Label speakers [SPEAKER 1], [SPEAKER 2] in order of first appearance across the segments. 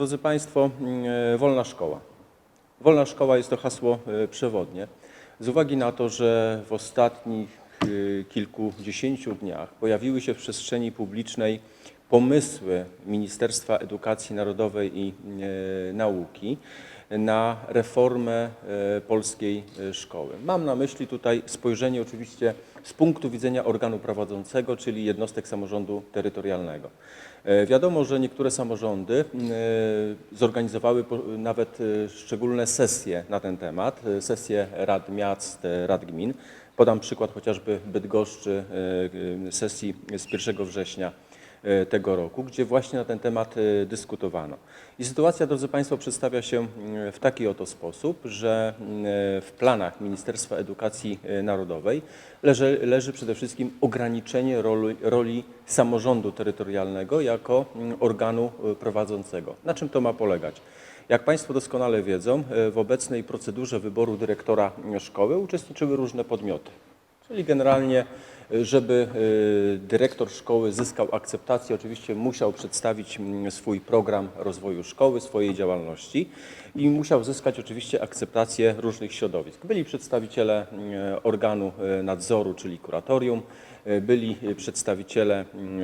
[SPEAKER 1] Drodzy Państwo, mm, wolna szkoła. Wolna szkoła jest to hasło e, przewodnie. Z uwagi na to, że w ostatnich e, kilkudziesięciu dniach pojawiły się w przestrzeni publicznej pomysły Ministerstwa Edukacji Narodowej i e, Nauki na reformę e, polskiej e, szkoły. Mam na myśli tutaj spojrzenie oczywiście z punktu widzenia organu prowadzącego, czyli jednostek samorządu terytorialnego. E, Wiadomo, że niektóre samorządy e, zorganizowały nawet e, szczególne sesje na ten temat, sesje rad miast, rad gmin. Podam przykład chociażby Bydgoszczy, sesji z 1 września tego roku, gdzie właśnie na ten temat e, dyskutowano. I sytuacja, drodzy Państwo, przedstawia się mm, w taki oto sposób, że mm, w planach Ministerstwa Edukacji e, Narodowej leży, leży przede wszystkim ograniczenie roli, roli samorządu terytorialnego jako mm, organu e, prowadzącego. Na czym to ma polegać? Jak Państwo doskonale wiedzą, e, w obecnej procedurze wyboru dyrektora e, szkoły uczestniczyły różne podmioty. Czyli generalnie, żeby y, dyrektor szkoły zyskał akceptację, oczywiście musiał przedstawić mm, swój program rozwoju szkoły, swojej działalności i musiał zyskać oczywiście akceptację różnych środowisk. Byli przedstawiciele mm, organu y, nadzoru, czyli kuratorium, byli y, przedstawiciele, mm,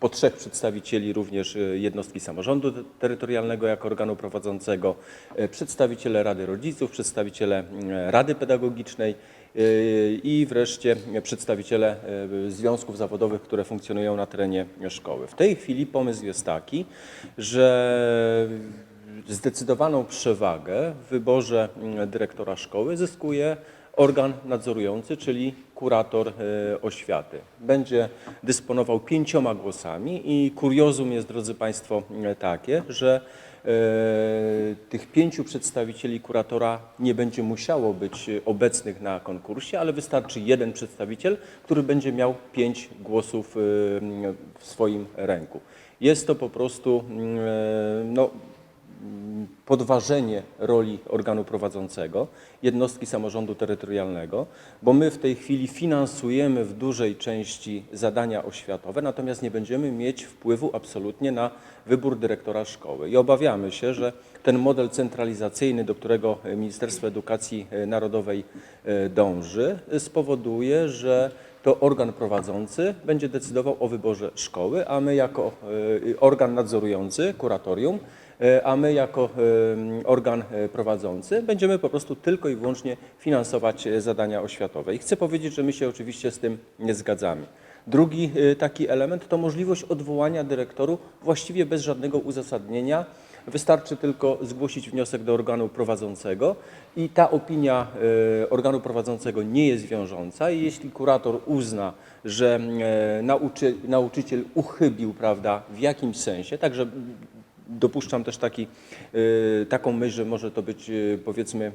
[SPEAKER 1] po trzech przedstawicieli również y, jednostki samorządu terytorialnego jako organu prowadzącego, przedstawiciele Rady Rodziców, przedstawiciele mm, Rady Pedagogicznej, i wreszcie przedstawiciele związków zawodowych, które funkcjonują na terenie szkoły. W tej chwili pomysł jest taki, że zdecydowaną przewagę w wyborze mm, dyrektora szkoły zyskuje organ nadzorujący, czyli kurator e, oświaty. Będzie dysponował pięcioma głosami i kuriozum jest, drodzy Państwo, m, takie, że e, tych pięciu przedstawicieli kuratora nie będzie musiało być e, obecnych na konkursie, ale wystarczy jeden przedstawiciel, który będzie miał pięć głosów e, w swoim ręku. Jest to po prostu mm, e, no, podważenie roli organu prowadzącego, jednostki samorządu terytorialnego, bo my w tej chwili finansujemy w dużej części zadania oświatowe, natomiast nie będziemy mieć wpływu absolutnie na wybór dyrektora szkoły. I obawiamy się, że ten model centralizacyjny, do którego Ministerstwo Edukacji Narodowej e, dąży, spowoduje, że to organ prowadzący będzie decydował o wyborze szkoły, a my jako e, organ nadzorujący, kuratorium, a my jako e, organ e, prowadzący będziemy po prostu tylko i wyłącznie finansować e, zadania oświatowe. I chcę powiedzieć, że my się oczywiście z tym nie zgadzamy. Drugi e, taki element to możliwość odwołania dyrektorów właściwie bez żadnego uzasadnienia. Wystarczy tylko zgłosić wniosek do organu prowadzącego i ta opinia e, organu prowadzącego nie jest wiążąca i jeśli kurator uzna, że e, nauczy, nauczyciel uchybił prawda, w jakimś sensie, także Dopuszczam też taki, y, taką myśl, że może to być y, powiedzmy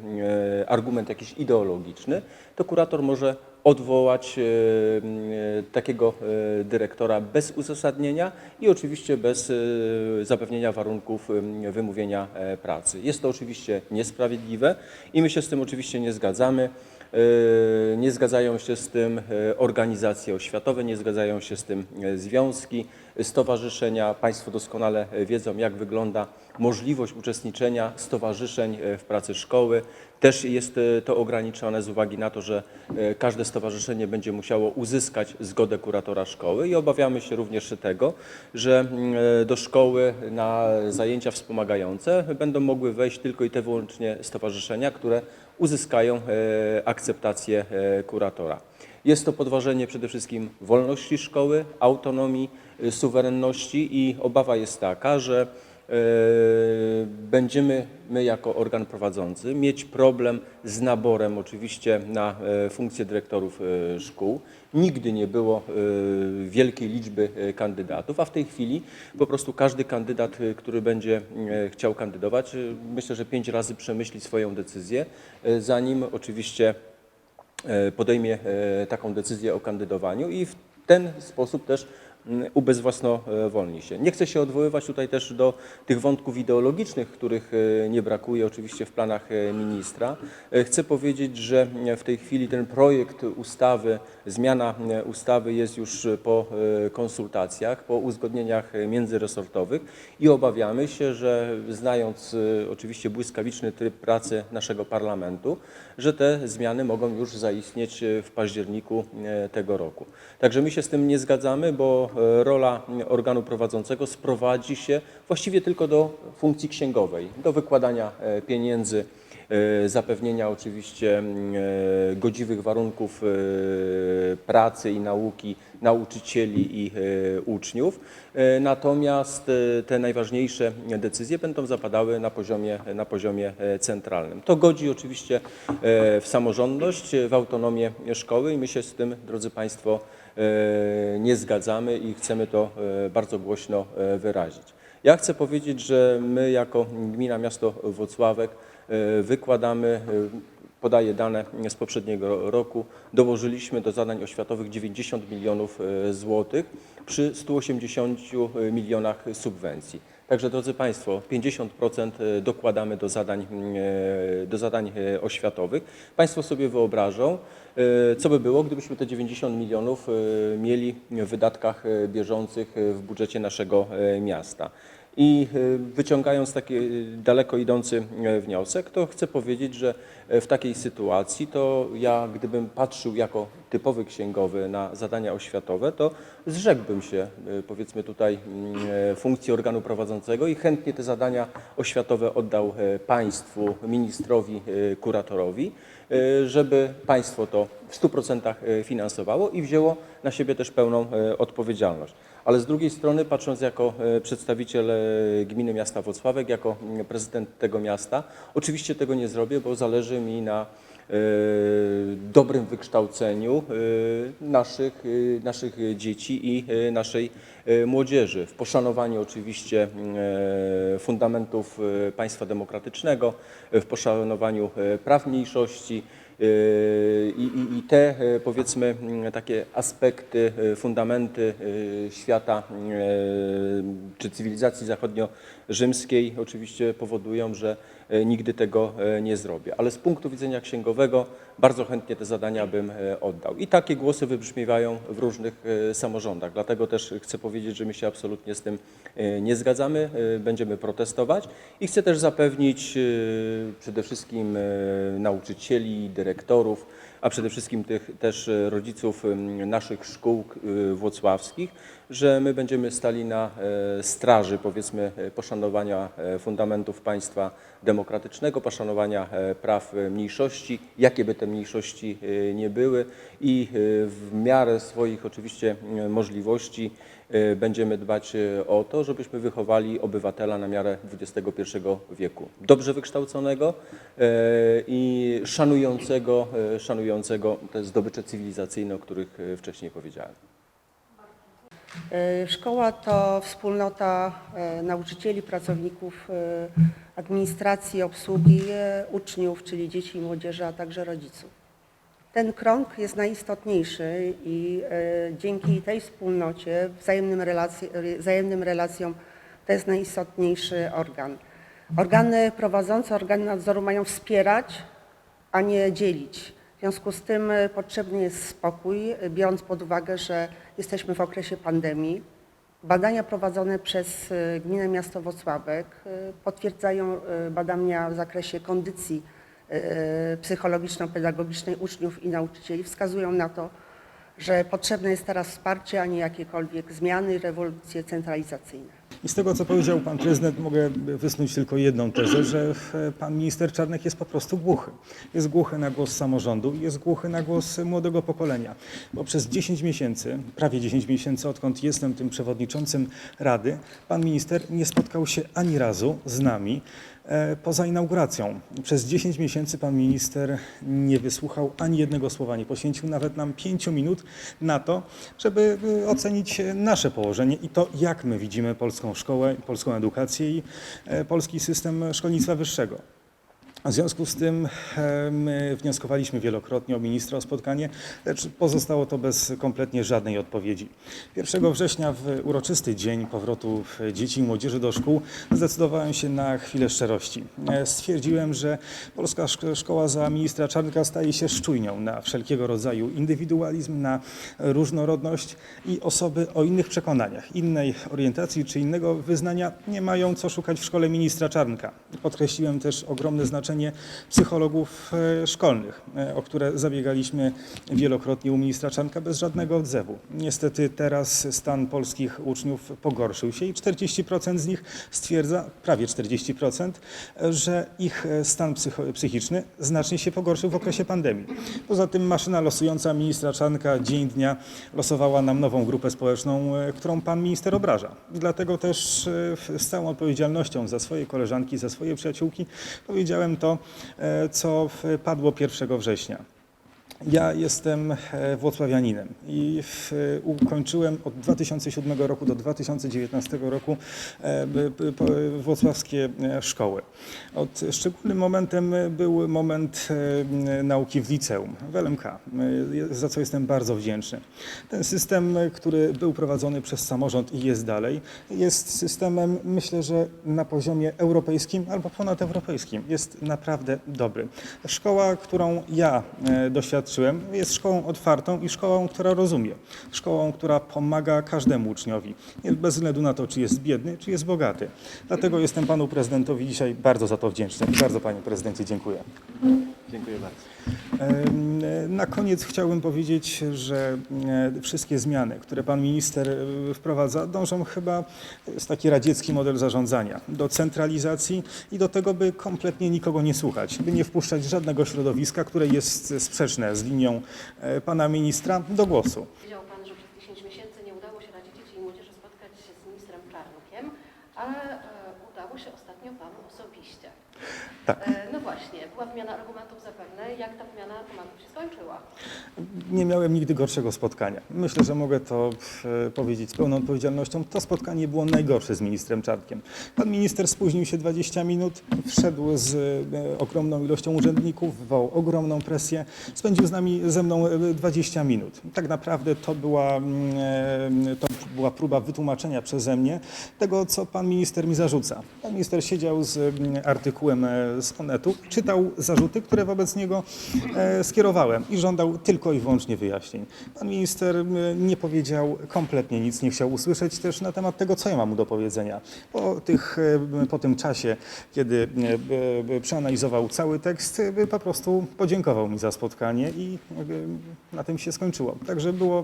[SPEAKER 1] y, argument jakiś ideologiczny, to kurator może odwołać takiego dyrektora bez uzasadnienia i oczywiście bez zapewnienia warunków wymówienia e, pracy. Jest to oczywiście niesprawiedliwe i my się z tym oczywiście nie zgadzamy. E, Nie zgadzają się z tym e, organizacje oświatowe, nie zgadzają się z tym e, związki, stowarzyszenia. Państwo doskonale wiedzą, jak wygląda możliwość uczestniczenia stowarzyszeń w pracy szkoły. Też jest to ograniczone z uwagi na to, że każde stowarzyszenie będzie musiało uzyskać zgodę kuratora szkoły i obawiamy się również tego, że mm, do szkoły na zajęcia wspomagające będą mogły wejść tylko i te wyłącznie stowarzyszenia, które uzyskają e, akceptację e, kuratora. Jest to podważenie przede wszystkim wolności szkoły, autonomii, e, suwerenności i obawa jest taka, że będziemy my jako organ prowadzący mieć problem z naborem oczywiście na e, funkcję dyrektorów e, szkół. Nigdy nie było e, wielkiej liczby e, kandydatów, a w tej chwili po prostu każdy kandydat, e, który będzie e, chciał kandydować, e, myślę, że pięć razy przemyśli swoją decyzję, e, zanim oczywiście e, podejmie e, taką decyzję o kandydowaniu i w ten sposób też ubezwłasnowolni się. Nie chcę się odwoływać tutaj też do tych wątków ideologicznych, których e, nie brakuje oczywiście w planach e, ministra. E, Chcę powiedzieć, że w tej chwili ten projekt ustawy, zmiana ustawy jest już po konsultacjach, po uzgodnieniach międzyresortowych i obawiamy się, że znając oczywiście błyskawiczny tryb pracy naszego parlamentu, że te zmiany mogą już zaistnieć w październiku tego roku. Także my się z tym nie zgadzamy, bo rola organu prowadzącego sprowadzi się właściwie tylko do funkcji księgowej, do wykładania e, pieniędzy, e, zapewnienia oczywiście e, godziwych warunków e, pracy i nauki nauczycieli i e, uczniów. E, Natomiast e, te najważniejsze decyzje będą zapadały na poziomie, na poziomie e, centralnym. To godzi oczywiście e, w samorządność, w autonomię szkoły i my się z tym, drodzy Państwo, e, nie zgadzamy i chcemy to e, bardzo głośno e, wyrazić. Ja chcę powiedzieć, że my jako gmina miasto Włocławek e, wykładamy, e, podaję dane z poprzedniego roku, dołożyliśmy do zadań oświatowych 90 milionów e, złotych przy 180 milionach subwencji. Także drodzy Państwo, 50% dokładamy do zadań, e, do zadań e, oświatowych. Państwo sobie wyobrażą, e, co by było, gdybyśmy te 90 milionów e, mieli w wydatkach e, bieżących e, w budżecie naszego e, miasta. I e, wyciągając taki e, daleko idący e, wniosek, to chcę powiedzieć, że w takiej sytuacji to ja, gdybym patrzył jako typowy księgowy na zadania oświatowe, to zrzekłbym się, e, powiedzmy tutaj, mm, e, funkcji organu prowadzącego i chętnie te zadania oświatowe oddał e, państwu, ministrowi, kuratorowi, żeby państwo to w 100% finansowało i wzięło na siebie też pełną odpowiedzialność. Ale z drugiej strony, patrząc jako przedstawiciel gminy miasta Włocławek, jako mm, prezydent tego miasta, oczywiście tego nie zrobię, bo zależy mi na dobrym wykształceniu e, naszych, e, naszych dzieci i e, naszej e, młodzieży, w poszanowaniu oczywiście e, fundamentów e, państwa demokratycznego, e, w poszanowaniu e, praw mniejszości, i, i, I te e, powiedzmy takie aspekty, e, fundamenty e, świata e, czy cywilizacji zachodnio-rzymskiej oczywiście powodują, że e, nigdy tego e, nie zrobię. Ale z punktu widzenia księgowego bardzo chętnie te zadania bym e, oddał. I takie głosy wybrzmiewają w różnych e, samorządach. Dlatego też chcę powiedzieć, że my się absolutnie z tym e, nie zgadzamy, e, będziemy protestować i chcę też zapewnić e, przede wszystkim e, nauczycieli, dyrektorów, a przede wszystkim tych też e, rodziców naszych szkół e, włocławskich, że my będziemy stali na e, straży powiedzmy e, poszanowania e, fundamentów państwa demokratycznego, poszanowania e, praw e, mniejszości, jakie by te mniejszości e, nie były i w miarę swoich oczywiście możliwości będziemy dbać o to, żebyśmy wychowali obywatela na miarę XXI wieku. Dobrze wykształconego i szanującego, szanującego te zdobycze cywilizacyjne, o których wcześniej powiedziałem.
[SPEAKER 2] Szkoła to wspólnota nauczycieli, pracowników administracji, obsługi, e, uczniów, czyli dzieci i młodzieży, a także rodziców. Ten krąg jest najistotniejszy i e, dzięki tej wspólnocie, wzajemnym, relacji, wzajemnym relacjom, to jest najistotniejszy organ. Organy prowadzące, organy nadzoru mają wspierać, a nie dzielić. W związku z tym e, potrzebny jest spokój, e, biorąc pod uwagę, że jesteśmy w okresie pandemii. Badania prowadzone przez e, Gminę Miasto Wocławek e, potwierdzają e, badania w zakresie kondycji psychologiczno-pedagogicznej uczniów i nauczycieli. Wskazują na to, że potrzebne jest teraz wsparcie, a nie jakiekolwiek zmiany, rewolucje centralizacyjne.
[SPEAKER 3] I z tego, co powiedział pan prezydent, mogę wysnuć tylko jedną tezę, że e, pan minister Czarnek jest po prostu głuchy. Jest głuchy na głos samorządu i jest głuchy na głos młodego pokolenia. Bo przez 10 miesięcy, prawie 10 miesięcy, odkąd jestem tym przewodniczącym Rady, pan minister nie spotkał się ani razu z nami poza inauguracją. Przez 10 miesięcy pan minister nie wysłuchał ani jednego słowa, nie poświęcił nawet nam 5 minut na to, żeby e, ocenić nasze położenie i to, jak my widzimy polską szkołę, polską edukację i e, polski system szkolnictwa wyższego. W związku z tym my wnioskowaliśmy wielokrotnie o ministra o spotkanie, lecz pozostało to bez kompletnie żadnej odpowiedzi. 1 września w uroczysty dzień powrotu dzieci i młodzieży do szkół zdecydowałem się na chwilę szczerości. E, Stwierdziłem, że Polska Szk- Szkoła za ministra Czarnka staje się szczujnią na wszelkiego rodzaju indywidualizm, na różnorodność i osoby o innych przekonaniach, innej orientacji czy innego wyznania nie mają co szukać w szkole ministra Czarnka. Podkreśliłem też ogromne znaczenie psychologów e, szkolnych, e, o które zabiegaliśmy wielokrotnie u ministra Czarnka bez żadnego odzewu. Niestety teraz stan polskich uczniów pogorszył się i 40% z nich stwierdza, prawie 40%, że ich e, stan psychiczny znacznie się pogorszył w okresie pandemii. Poza tym maszyna losująca ministra Czarnka dzień dnia losowała nam nową grupę społeczną, którą pan minister obraża. Dlatego też z całą odpowiedzialnością za swoje koleżanki, za swoje przyjaciółki powiedziałem to, e, co padło 1 września. Ja jestem e, włocławianinem i w, ukończyłem od 2007 roku do 2019 roku e, włocławskie e, szkoły. Od szczególnym momentem był moment e, nauki w liceum, w LMK, e, za co jestem bardzo wdzięczny. Ten system, e, który był prowadzony przez samorząd i jest dalej, jest systemem, myślę, że na poziomie europejskim albo ponadeuropejskim. Jest naprawdę dobry. Szkoła, którą ja e, doświadczyłem, jest szkołą otwartą i szkołą, która rozumie. Szkołą, która pomaga każdemu uczniowi, bez względu na to, czy jest biedny, czy jest bogaty. Dlatego jestem panu prezydentowi dzisiaj bardzo za to wdzięczny. Bardzo panie prezydencie dziękuję.
[SPEAKER 1] Dziękuję bardzo.
[SPEAKER 3] Na koniec chciałbym powiedzieć, że e, wszystkie zmiany, które pan minister e, wprowadza, dążą chyba, to jest taki radziecki model zarządzania, do centralizacji i do tego, by kompletnie nikogo nie słuchać, by nie wpuszczać żadnego środowiska, które jest sprzeczne z linią e, pana ministra do głosu.
[SPEAKER 4] Powiedział Pan, że przez 10 miesięcy nie udało się Radzie Dzieci i Młodzieży spotkać się z ministrem Czarnkiem, ale e, udało się ostatnio Panu osobiście.
[SPEAKER 3] Tak.
[SPEAKER 4] E, no właśnie, była wymiana argumentów. Jak ta wymiana tematów się skończyła?
[SPEAKER 3] Nie miałem nigdy gorszego spotkania. Myślę, że mogę to e, powiedzieć z pełną odpowiedzialnością. To spotkanie było najgorsze z ministrem Czarnkiem. Pan minister spóźnił się 20 minut, wszedł z e, ogromną ilością urzędników, wywołał ogromną presję, spędził z nami, ze mną e, 20 minut. Tak naprawdę to była, mm, e, to była próba wytłumaczenia przeze mnie tego, co pan minister mi zarzuca. Pan minister siedział z mm, artykułem e, z Onetu, czytał zarzuty, które wobec niego e, skierowałem i żądał tylko i wyłącznie wyjaśnień. Pan minister m, nie powiedział kompletnie nic, nie chciał usłyszeć też na temat tego, co ja mam mu do powiedzenia. Po, tych, e, po tym czasie, kiedy przeanalizował cały tekst, po prostu podziękował mi za spotkanie i na tym się skończyło. Także było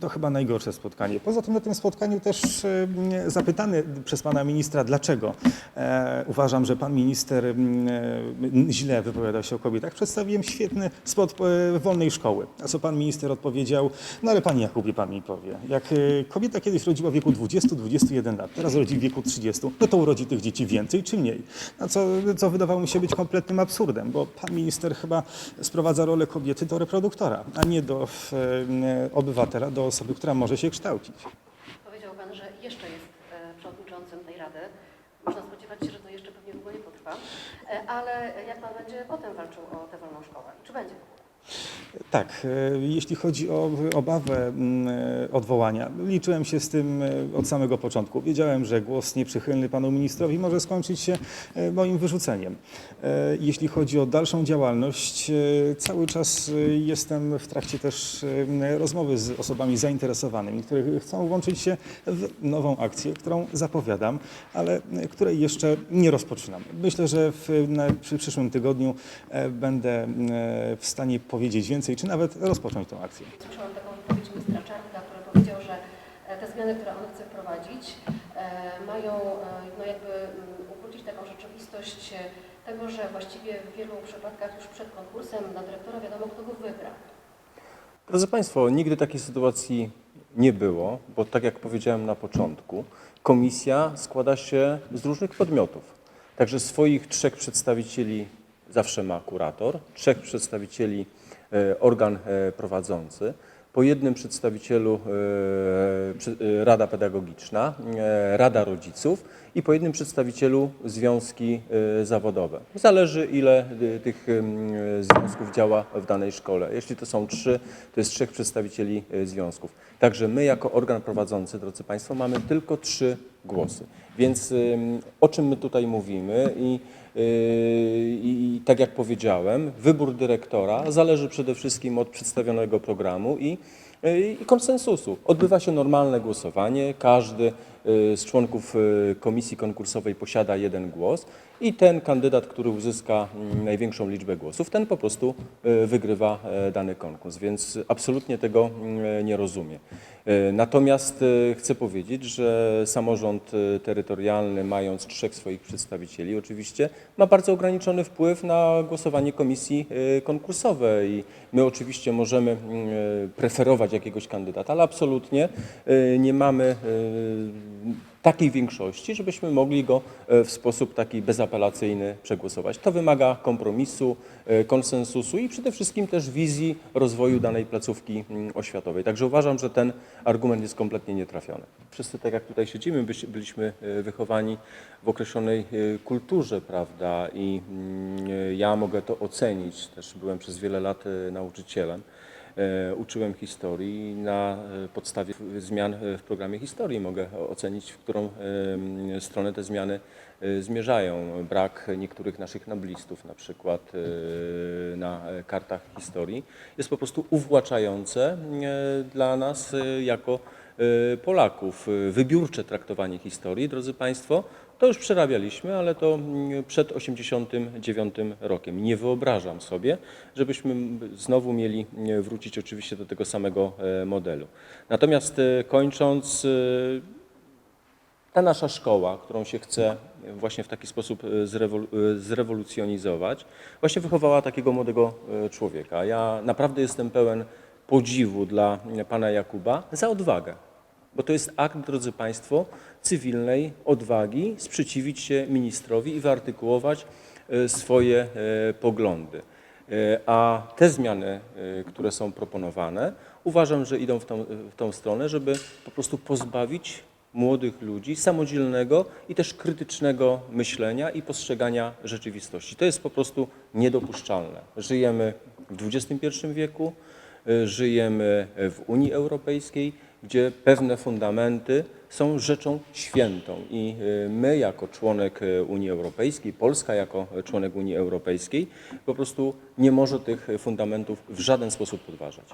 [SPEAKER 3] to chyba najgorsze spotkanie. Poza tym na tym spotkaniu też zapytany przez pana ministra, dlaczego e, uważam, że pan minister źle wypowiada się o kobietach, przedstawiłem świetny spot e, wolnej szkoły. A co pan minister odpowiedział? No ale panie Jakubie, pan mi powie, jak e, kobieta kiedyś rodziła w wieku 20-21 lat, teraz rodzi w wieku 30, no to urodzi tych dzieci więcej czy mniej? No co, co wydawało mi się być kompletnym absurdem, bo pan minister chyba sprowadza rolę kobiety do reproduktora, a nie do e, obywatela, do osoby, która może się kształcić.
[SPEAKER 4] Powiedział Pan, że jeszcze jest e, przewodniczącym tej Rady. Można spodziewać się, że to jeszcze pewnie długo nie potrwa. E, ale jak Pan będzie potem walczył o tę wolną szkołę? Czy będzie w ogóle?
[SPEAKER 3] Tak, e, jeśli chodzi o obawę mm, e, odwołania, liczyłem się z tym e, od samego początku. Wiedziałem, że głos nieprzychylny panu ministrowi może skończyć się moim wyrzuceniem. Jeśli chodzi o dalszą działalność, cały czas jestem w trakcie też rozmowy z osobami zainteresowanymi, które chcą włączyć się w nową akcję, którą zapowiadam, ale której jeszcze nie rozpoczynam. Myślę, że w, przyszłym tygodniu będę w stanie powiedzieć więcej, czy nawet rozpocząć tę akcję.
[SPEAKER 4] Słyszałam taką wypowiedź ministra Czarnka, który powiedział, że e, te zmiany, które on chce wprowadzić, e, mają e, no jakby mm, ukrócić taką rzeczywistość tego, że właściwie w wielu przypadkach już przed konkursem na dyrektora wiadomo, kto go wygra.
[SPEAKER 1] Drodzy Państwo, nigdy takiej sytuacji nie było, bo tak jak powiedziałem na początku, komisja składa się z różnych podmiotów. Także swoich trzech przedstawicieli zawsze ma kurator, trzech przedstawicieli organ e, prowadzący. po jednym przedstawicielu e, e, Rada Pedagogiczna, e, Rada Rodziców i po jednym przedstawicielu związki e, zawodowe. Zależy ile e, tych e, związków działa w danej szkole. Jeśli to są trzy, to jest trzech przedstawicieli e, związków. Także my jako organ prowadzący, drodzy Państwo, mamy tylko trzy głosy. Więc o czym my tutaj mówimy i Yy, I i tak jak powiedziałem, wybór dyrektora zależy przede wszystkim od przedstawionego programu i, yy, i konsensusu. Odbywa się normalne głosowanie, każdy z członków yy, komisji konkursowej posiada jeden głos i ten kandydat, który uzyska mm, największą liczbę głosów, ten po prostu yy, wygrywa e, dany konkurs, więc absolutnie tego mm, nie rozumiem. E, Natomiast e, chcę powiedzieć, że samorząd e, terytorialny, mając trzech swoich przedstawicieli, oczywiście ma bardzo ograniczony wpływ na głosowanie komisji e, konkursowej. I my oczywiście możemy mm, e, preferować jakiegoś kandydata, ale absolutnie e, nie mamy e, takiej większości, żebyśmy mogli go e, w sposób taki bezapelacyjny przegłosować. To wymaga kompromisu, e, konsensusu i przede wszystkim też wizji rozwoju danej placówki mm, oświatowej. Także uważam, że ten argument jest kompletnie nietrafiony. Wszyscy tak jak tutaj siedzimy, byliśmy e, wychowani w określonej kulturze, prawda, i mm, ja mogę to ocenić. Też byłem przez wiele lat nauczycielem. E, Uczyłem historii na e, podstawie zmian e, w programie historii mogę ocenić, w którą stronę te zmiany zmierzają. Brak niektórych naszych noblistów, na przykład na kartach historii, jest po prostu uwłaczające dla nas jako Polaków. Wybiórcze traktowanie historii, drodzy Państwo, to już przerabialiśmy, ale to mm, przed 89 rokiem. Nie wyobrażam sobie, żebyśmy znowu mieli e, wrócić oczywiście do tego samego e, modelu. Natomiast e, kończąc, e, ta nasza szkoła, którą się chce właśnie w taki sposób zrewol- zrewolucjonizować, właśnie wychowała takiego młodego człowieka. Ja naprawdę jestem pełen podziwu dla e, pana Jakuba za odwagę. Bo to jest akt, drodzy Państwo, cywilnej odwagi sprzeciwić się ministrowi i wyartykułować e, swoje e, poglądy. E, A te zmiany, które są proponowane, uważam, że idą w tą, w tą stronę, żeby po prostu pozbawić młodych ludzi samodzielnego i też krytycznego myślenia i postrzegania rzeczywistości. To jest po prostu niedopuszczalne. Żyjemy w XXI wieku, żyjemy w Unii Europejskiej, gdzie pewne fundamenty są rzeczą świętą i y, my jako członek y, Unii Europejskiej, Polska jako członek Unii Europejskiej po prostu nie może tych fundamentów w żaden sposób podważać.